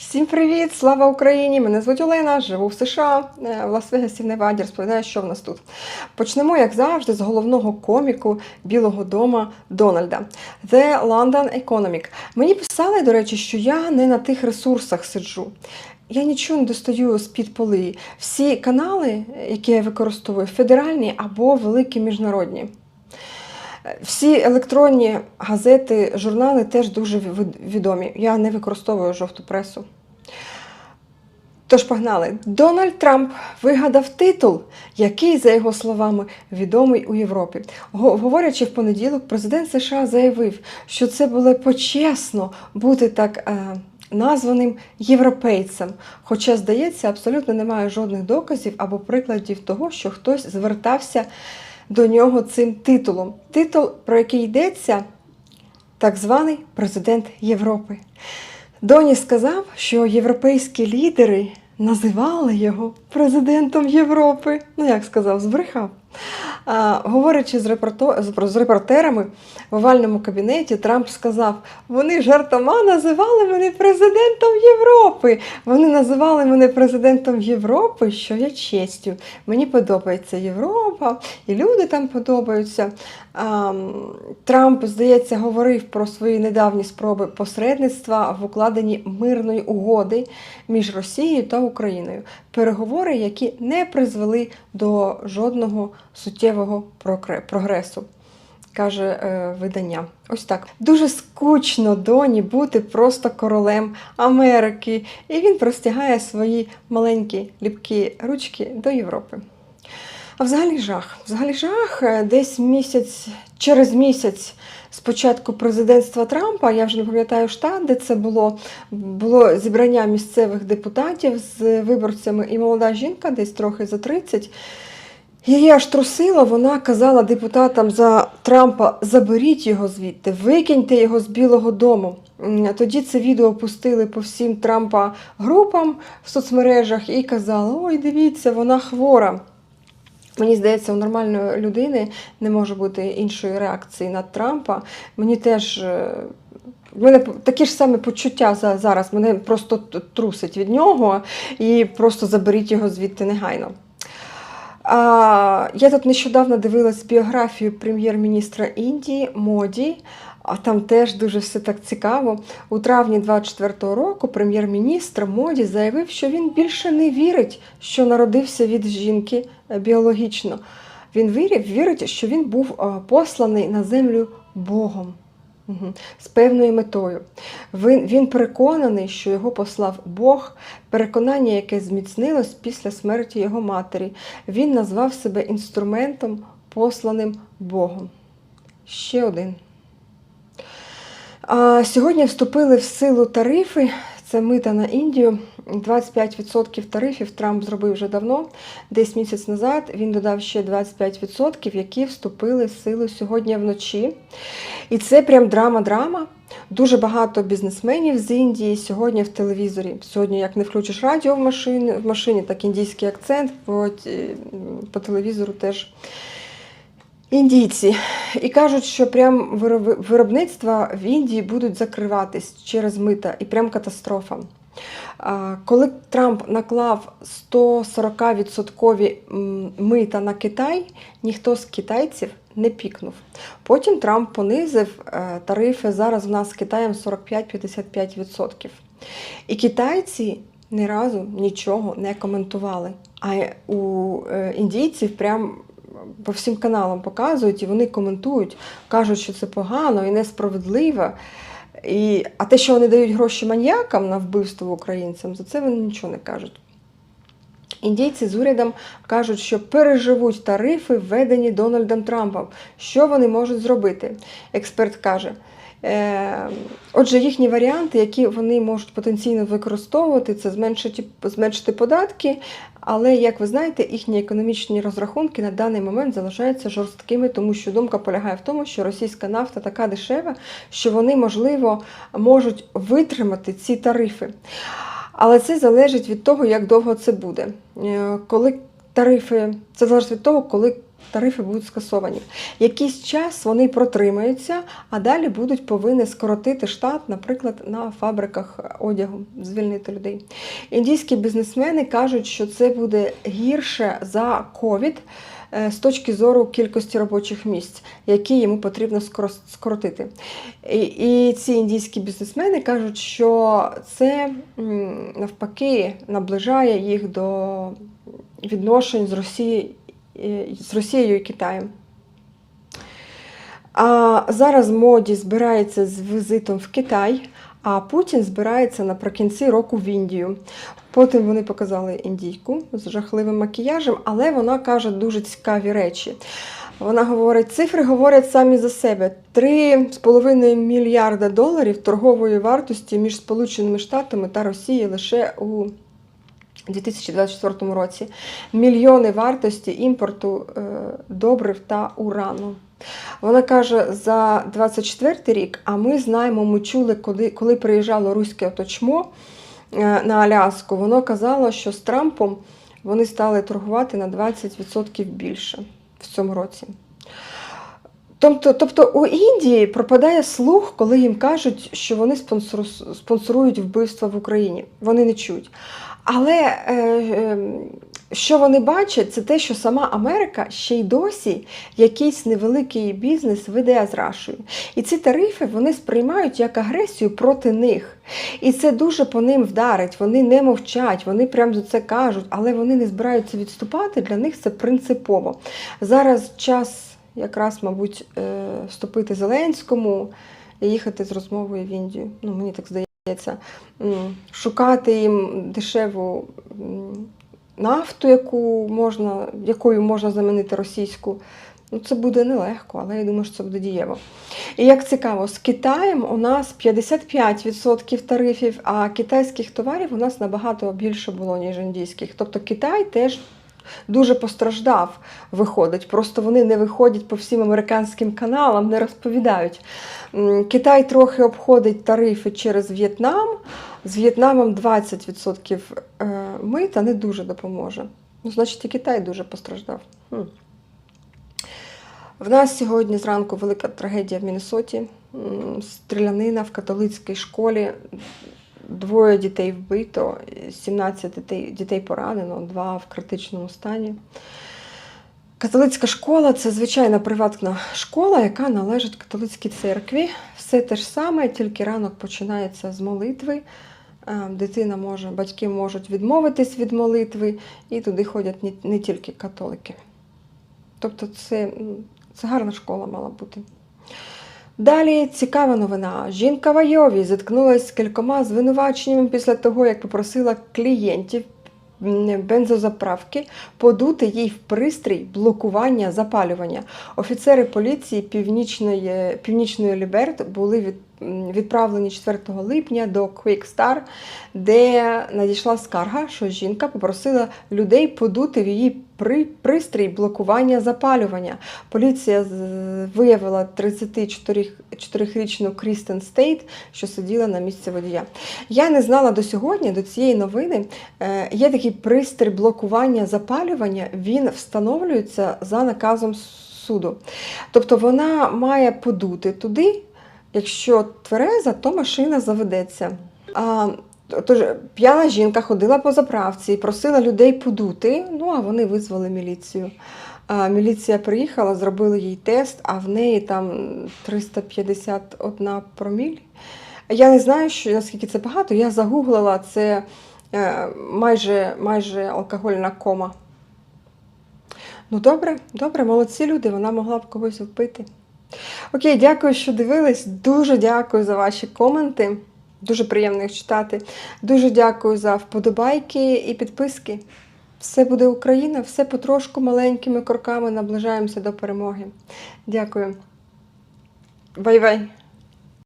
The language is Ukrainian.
Всім привіт! Слава Україні! Мене звуть Олена, живу в США, е, в Лас-Вегасі, в Неваді. Розповідаю, що в нас тут. Почнемо, як завжди, з головного коміку Білого дома Дональда The London Economic. Мені писали, до речі, що я не на тих ресурсах сиджу. Я нічого не достаю з-під поли. Всі канали, які я використовую, федеральні або великі міжнародні. Всі електронні газети, журнали теж дуже відомі. Я не використовую жовту пресу. Тож погнали. Дональд Трамп вигадав титул, який, за його словами, відомий у Європі. Говорячи в понеділок, президент США заявив, що це було почесно бути так е, названим європейцем. Хоча, здається, абсолютно немає жодних доказів або прикладів того, що хтось звертався до нього цим титулом. Титул, про який йдеться, так званий президент Європи. Доні сказав, що європейські лідери називали його президентом Європи. Ну, як сказав, збрехав. Говорячи з, репорто... з- репортерами в овальному кабінеті, Трамп сказав: вони жартома називали мене президентом Європи. Вони називали мене президентом Європи, що є честю. Мені подобається Європа, і люди там подобаються. Трамп, здається, говорив про свої недавні спроби посередництва в укладенні мирної угоди між Росією та Україною. Переговори, які не призвели до жодного суттєвого прогресу. Каже е, видання. Ось так. Дуже скучно доні бути просто королем Америки. І він простягає свої маленькі ліпкі ручки до Європи. А взагалі жах. Взагалі жах Е, десь місяць, через місяць з початку президентства Трампа, я вже не пам'ятаю штат, де це було, було зібрання місцевих депутатів з виборцями, і молода жінка, десь трохи за 30, Її аж трусило, вона казала депутатам за Трампа: заберіть його звідти, викиньте його з Білого Дому. Тоді це відео пустили по всім Трампа групам в соцмережах і казали: ой, дивіться, вона хвора. Мені здається, у нормальної людини не може бути іншої реакції на Трампа. Мені теж. е, в мене такі ж самі почуття за- зараз. Мене просто трусить від нього і просто заберіть його звідти негайно. А, я тут нещодавно дивилась біографію прем'єр-міністра Індії Моді, а там теж дуже все так цікаво. У травні 24-го року прем'єр-міністр Моді заявив, що він більше не вірить, що народився від жінки е, біологічно. Він вірив, вірить, що він був е, посланий на землю Богом. З певною метою. Він, переконаний, що його послав Бог, переконання, яке зміцнилось після смерті його матері. Він назвав себе інструментом, посланим Богом. Ще один. Сьогодні вступили в силу тарифи. Це мита на Індію. 25% тарифів Трамп зробив вже давно. Десь місяць назад він додав ще 25%, які вступили в силу сьогодні вночі. І це прям драма-драма. Дуже багато бізнесменів з Індії сьогодні в телевізорі. Сьогодні, як не включиш радіо в машині, в машині так індійський акцент, по, по телевізору теж індійці. І кажуть, що прям виробництва в Індії будуть закриватись через мита, і прям катастрофа. Коли Трамп наклав 140% мита на Китай, ніхто з китайців не пікнув. Потім Трамп понизив е, тарифи. Зараз в нас з Китаєм 45-55%. І китайці ні разу нічого не коментували. А у е, індійців прям по всім каналам показують і вони коментують, кажуть, що це погано і несправедливо. І, а те, що вони дають гроші маньякам на вбивство українцям, за це вони нічого не кажуть. Індійці з урядом кажуть, що переживуть тарифи, введені Дональдом Трампом. Що вони можуть зробити? Експерт каже. Е, отже, їхні варіанти, які вони можуть потенційно використовувати, це зменшити, зменшити податки, але, як ви знаєте, їхні економічні розрахунки на даний момент залишаються жорсткими, тому що думка полягає в тому, що російська нафта така дешева, що вони, можливо, можуть витримати ці тарифи. Але це залежить від того, як довго це буде. Е, Коли тарифи, це залежить від того, коли тарифи будуть скасовані. Якийсь час вони протримаються, а далі будуть повинні скоротити штат, наприклад, на фабриках одягу, звільнити людей. Індійські бізнесмени кажуть, що це буде гірше за ковід е, з точки зору кількості робочих місць, які йому потрібно скоротити. І, і ці індійські бізнесмени кажуть, що це навпаки наближає їх до відношень з Росією, з Росією і Китаєм. А зараз Моді збирається з візитом в Китай, а Путін збирається наприкінці року в Індію. Потім вони показали індійку з жахливим макіяжем, але вона каже дуже цікаві речі. Вона говорить, цифри говорять самі за себе: 3,5 мільярда доларів торгової вартості між Сполученими Штатами та Росією лише у 2024 році. Мільйони вартості імпорту е, добрив та урану. Вона каже, за 24 рік, а ми знаємо, ми чули, коли, коли приїжджало руське оточмо е, на Аляску, воно казало, що з Трампом вони стали торгувати на 20% більше в цьому році. Тобто, тобто у Індії пропадає слух, коли їм кажуть, що вони спонсору- спонсорують вбивства в Україні. Вони не чують. Але е, е, що вони бачать, це те, що сама Америка ще й досі якийсь невеликий бізнес веде з Рашою. І ці тарифи вони сприймають як агресію проти них. І це дуже по ним вдарить. Вони не мовчать, вони прямо за це кажуть, але вони не збираються відступати. Для них це принципово. Зараз час якраз, мабуть, е, вступити Зеленському і їхати з розмовою в Індію. Ну, мені так здається, шукати їм дешеву нафту, яку можна, якою можна замінити російську. Ну, це буде нелегко, але я думаю, що це буде дієво. І як цікаво, з Китаєм у нас 55% тарифів, а китайських товарів у нас набагато більше було, ніж індійських. Тобто Китай теж дуже постраждав, виходить. Просто вони не виходять по всім американським каналам, не розповідають. Китай трохи обходить тарифи через В'єтнам. З В'єтнамом 20% е, мита не дуже допоможе. Ну, значить, і Китай дуже постраждав. Хм. В нас сьогодні зранку велика трагедія в Міннесоті. Стрілянина в католицькій школі. Двоє дітей вбито, 17 дітей, дітей поранено, два в критичному стані. Католицька школа це звичайна приватна школа, яка належить католицькій церкві. Все те ж саме, тільки ранок починається з молитви. Е, Дитина може, батьки можуть відмовитись від молитви, і туди ходять не, не тільки католики. Тобто це, це гарна школа мала бути. Далі цікава новина. Жінка в Айові зіткнулася з кількома звинуваченнями після того, як попросила клієнтів бензозаправки подути їй в пристрій блокування запалювання. Офіцери поліції Північної, Північної Ліберт були від, відправлені 4 липня до Quick Star, де надійшла скарга, що жінка попросила людей подути в її при, пристрій блокування запалювання. Поліція виявила 34-річну Крістен Стейт, що сиділа на місці водія. Я не знала до сьогодні, до цієї новини. Е, Є такий пристрій блокування запалювання, він встановлюється за наказом суду. Тобто вона має подути туди, якщо твереза, то машина заведеться. А, Тож п'яна жінка ходила по заправці і просила людей подути, ну а вони визвали міліцію. А, міліція приїхала, зробили їй тест, а в неї там 351 проміль. Я не знаю, що, наскільки це багато. Я загуглила це е, майже, майже алкогольна кома. Ну, добре, добре, молодці люди, вона могла б когось вбити. Окей, дякую, що дивились. Дуже дякую за ваші коменти. Дуже приємно їх читати. Дуже дякую за вподобайки і підписки. Все буде Україна, все потрошку маленькими кроками наближаємося до перемоги. Дякую. Бай-бай!